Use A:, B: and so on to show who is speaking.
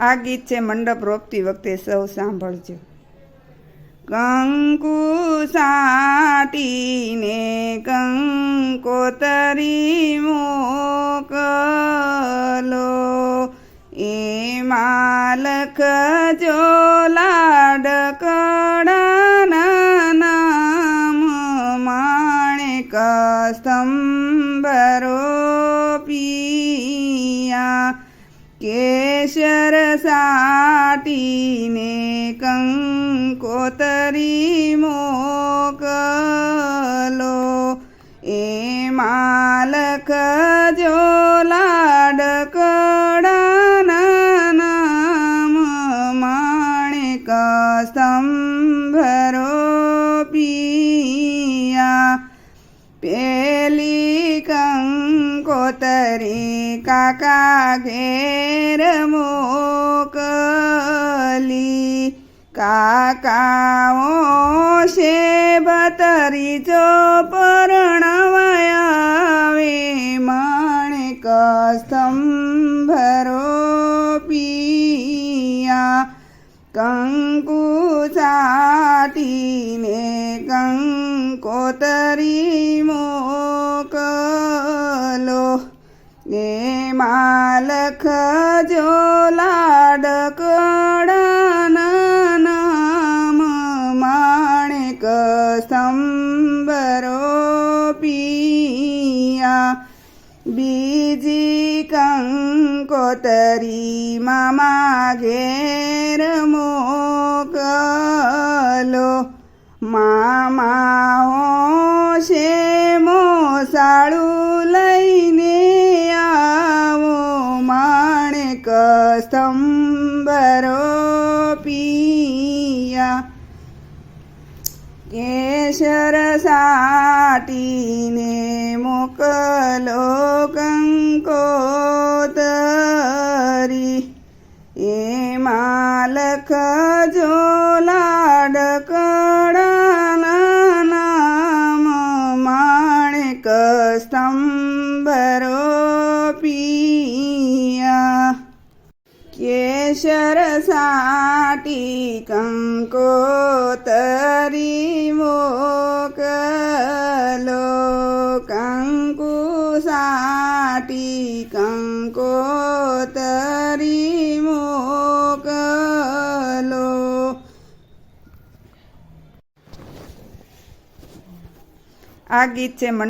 A: આ ગીત છે મંડપ રોપતી વખતે સૌ સાંભળજો. કંકુ સાટીને કંકોતરી મોકલો, એ માલખ જો લાડકડાના નામ માણેક સ્તંભરો પિયા કેશર સાટીને કંકોતરી મોકલો. એ માલખ જો લાડકડાના નામ માણિક સ્તંભરો પિયા. પેલી કંકોતરી કાકા ઘેર મોકલી. કાકાઓ છે બતરી જો પરણવાયાવે માણેક સ્તંભરો પિયા કંકુ સાતીને કંકોતરી મોકલો માલખ જો લાડકડાના નામ માણેક સંબરો પિયા. બીજી કંકોતરી મામા ઘેર મોકલો. મામા છે મોસાળું માણેક સ્તંભરો પિયા કેશર સાટીને મોકલો કંકોતરી એ માલખ જો લાડકડાના નામ માણેક સ્તંભરો પિયા કેશર કોતરી મોકલો કંકુ સાટી કંકોતરી મોકલો આ ગીત છે